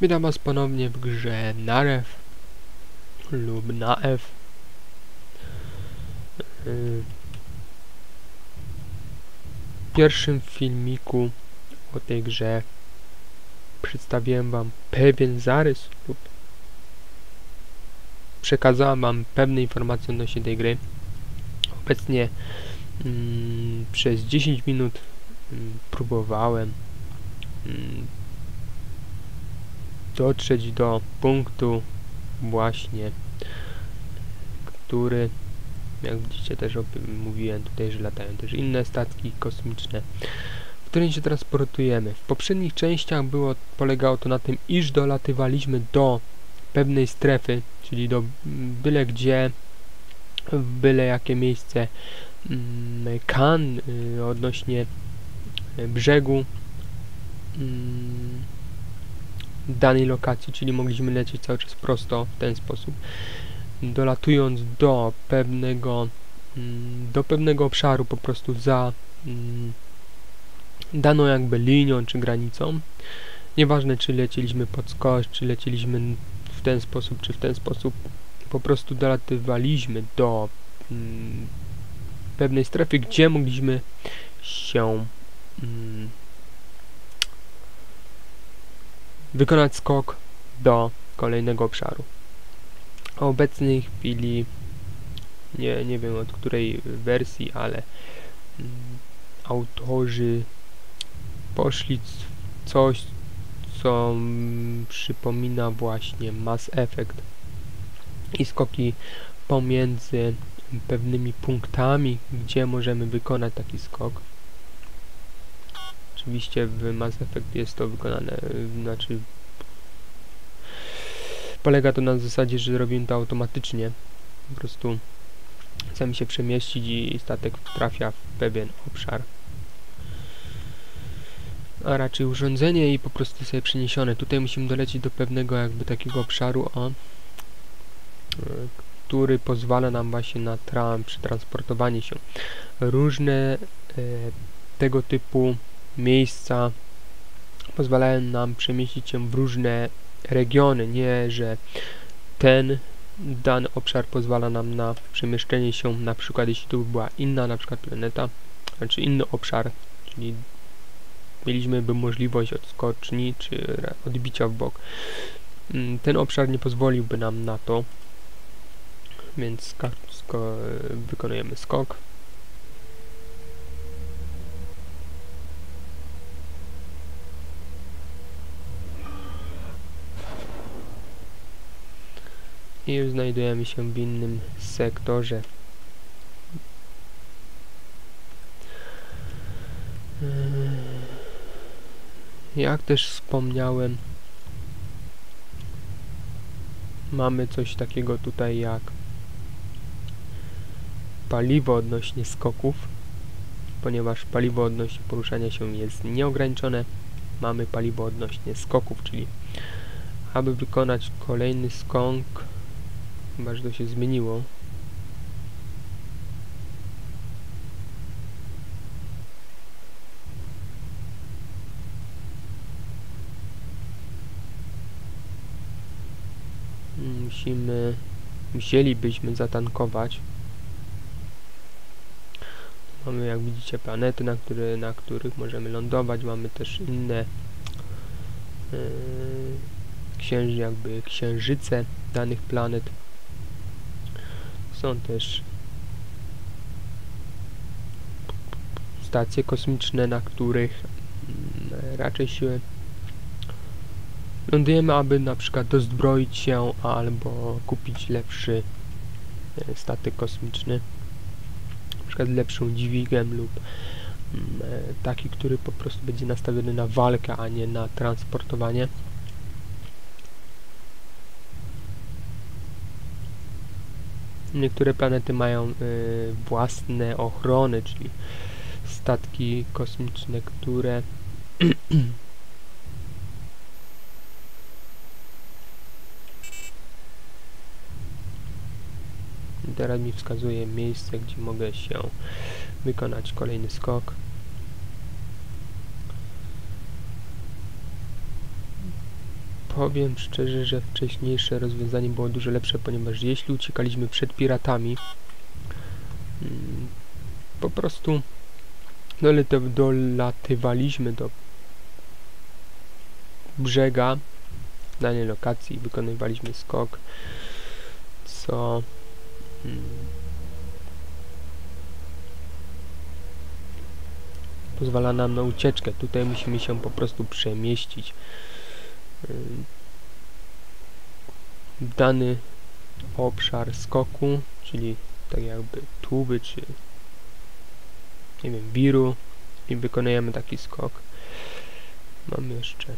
Witam was ponownie w grze Narew lub Naew. Yy, W pierwszym filmiku o tej grze przedstawiłem wam pewien zarys lub przekazałem wam pewne informacje odnośnie tej gry. Obecnie mm, przez 10 minut mm, próbowałem mm, dotrzeć do punktu właśnie, który jak widzicie też mówiłem tutaj, że latają też inne statki kosmiczne, w którym się transportujemy. W poprzednich częściach było, polegało to na tym, iż dolatywaliśmy do pewnej strefy, czyli do byle gdzie, w byle jakie miejsce mm, kan y, odnośnie y, brzegu mm, danej lokacji, czyli mogliśmy lecieć cały czas prosto w ten sposób. Dolatując do pewnego mm, do pewnego obszaru po prostu za mm, daną jakby linią czy granicą. Nieważne czy lecieliśmy pod skos, czy lecieliśmy w ten sposób, czy w ten sposób, po prostu dolatywaliśmy do mm, pewnej strefy, gdzie mogliśmy się mm, wykonać skok do kolejnego obszaru. W obecnej chwili nie, nie wiem od której wersji, ale mm, autorzy poszli coś, co mm, przypomina właśnie Mass Effect i skoki pomiędzy pewnymi punktami, gdzie możemy wykonać taki skok. Oczywiście w Mass Effect jest to wykonane, y, znaczy polega to na zasadzie, że robimy to automatycznie. Po prostu chcemy się przemieścić i statek trafia w pewien obszar. A raczej urządzenie i po prostu sobie przeniesione. Tutaj musimy dolecieć do pewnego jakby takiego obszaru, y, który pozwala nam właśnie na tram, przetransportowanie się. Różne e, tego typu miejsca pozwalają nam przemieścić się w różne regiony, nie że ten dany obszar pozwala nam na przemieszczenie się, na przykład jeśli by była inna na przykład planeta, znaczy inny obszar, czyli mieliśmy możliwość odskoczni czy odbicia w bok. Mm, ten obszar nie pozwoliłby nam na to, więc wykonujemy skok. I już znajdujemy się w innym sektorze. Jak też wspomniałem, mamy coś takiego tutaj jak paliwo odnośnie skoków, ponieważ paliwo odnośnie poruszania się jest nieograniczone, mamy paliwo odnośnie skoków, czyli aby wykonać kolejny skok, chyba że to się zmieniło, musimy, musielibyśmy zatankować. Mamy jak widzicie planety, na, które, na których możemy lądować, mamy też inne yy, jakby księżyce danych planet. Są też stacje kosmiczne, na których yy, raczej się lądujemy, aby na przykład dozbroić się albo kupić lepszy e, statek kosmiczny. Na przykład lepszą dźwigiem lub mm, e, taki, który po prostu będzie nastawiony na walkę, a nie na transportowanie Niektóre planety mają y, własne ochrony, czyli statki kosmiczne, które teraz mi wskazuje miejsce, gdzie mogę się wykonać kolejny skok. Powiem szczerze, że wcześniejsze rozwiązanie było dużo lepsze, ponieważ jeśli uciekaliśmy przed piratami, mm, po prostu dolatywaliśmy do brzega danej lokacji, wykonywaliśmy skok, co mm, pozwala nam na ucieczkę. Tutaj musimy się po prostu przemieścić dany obszar skoku, czyli tak jakby tuby, czy nie wiem, wiru i wykonujemy taki skok. Mamy jeszcze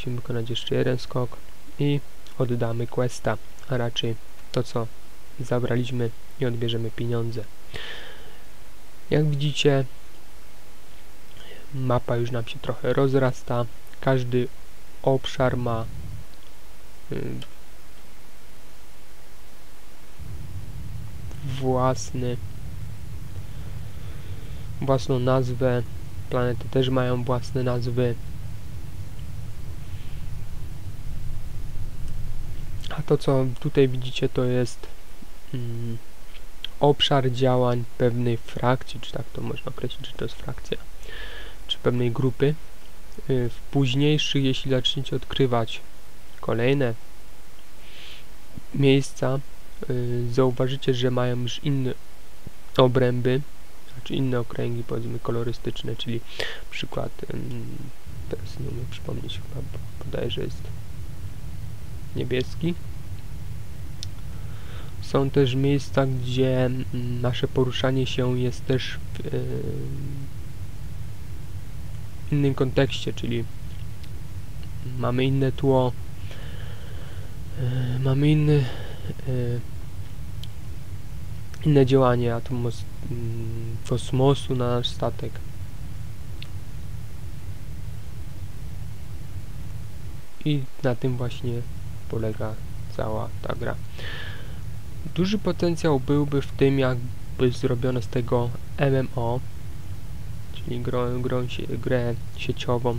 musimy wykonać jeszcze jeden skok i oddamy questa, a raczej to co zabraliśmy i odbierzemy pieniądze. Jak widzicie mapa już nam się trochę rozrasta, każdy obszar ma y, własny własną nazwę planety też mają własne nazwy a to co tutaj widzicie to jest mm, obszar działań pewnej frakcji, czy tak to można określić, czy to jest frakcja, czy pewnej grupy. Y, W późniejszych, jeśli zaczniecie odkrywać kolejne miejsca, y, zauważycie, że mają już inne obręby, znaczy inne okręgi, powiedzmy kolorystyczne, czyli przykład, teraz nie umiem przypomnieć, chyba podaję, że jest niebieski. Są też miejsca, gdzie mm, nasze poruszanie się jest też w y, innym kontekście, czyli mamy inne tło, y, mamy inny y, inne działanie atmos mm, kosmosu na nasz statek. I na tym właśnie polega cała ta gra. Duży potencjał byłby w tym, jakby zrobiono z tego MMO, czyli grę, sie- grę sieciową,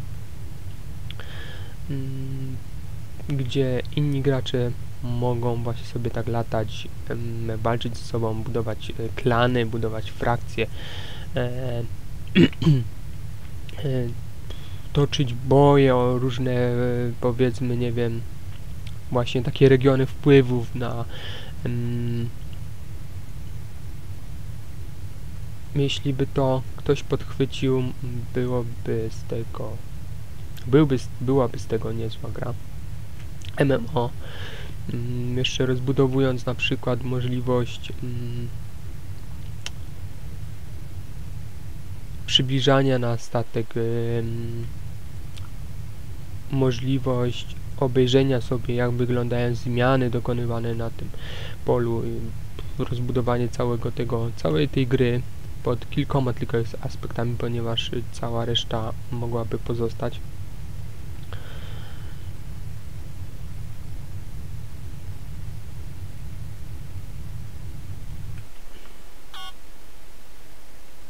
mm, gdzie inni gracze mogą właśnie sobie tak latać, walczyć ze sobą, budować e, klany, budować frakcje, e, e, toczyć boje o różne, powiedzmy, nie wiem, właśnie takie regiony wpływów na jeśli by to ktoś podchwycił, byłoby z tego byłby, byłaby z tego niezła gra. MMO. Mm, jeszcze rozbudowując na przykład możliwość mm, przybliżania na statek, ym, możliwość obejrzenia sobie jak wyglądają zmiany dokonywane na tym polu, y, rozbudowanie całego tego, całej tej gry pod kilkoma tylko aspektami, ponieważ cała reszta mogłaby pozostać.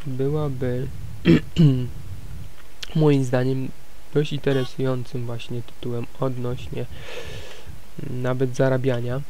Byłaby moim zdaniem dość interesującym właśnie tytułem odnośnie nawet zarabiania.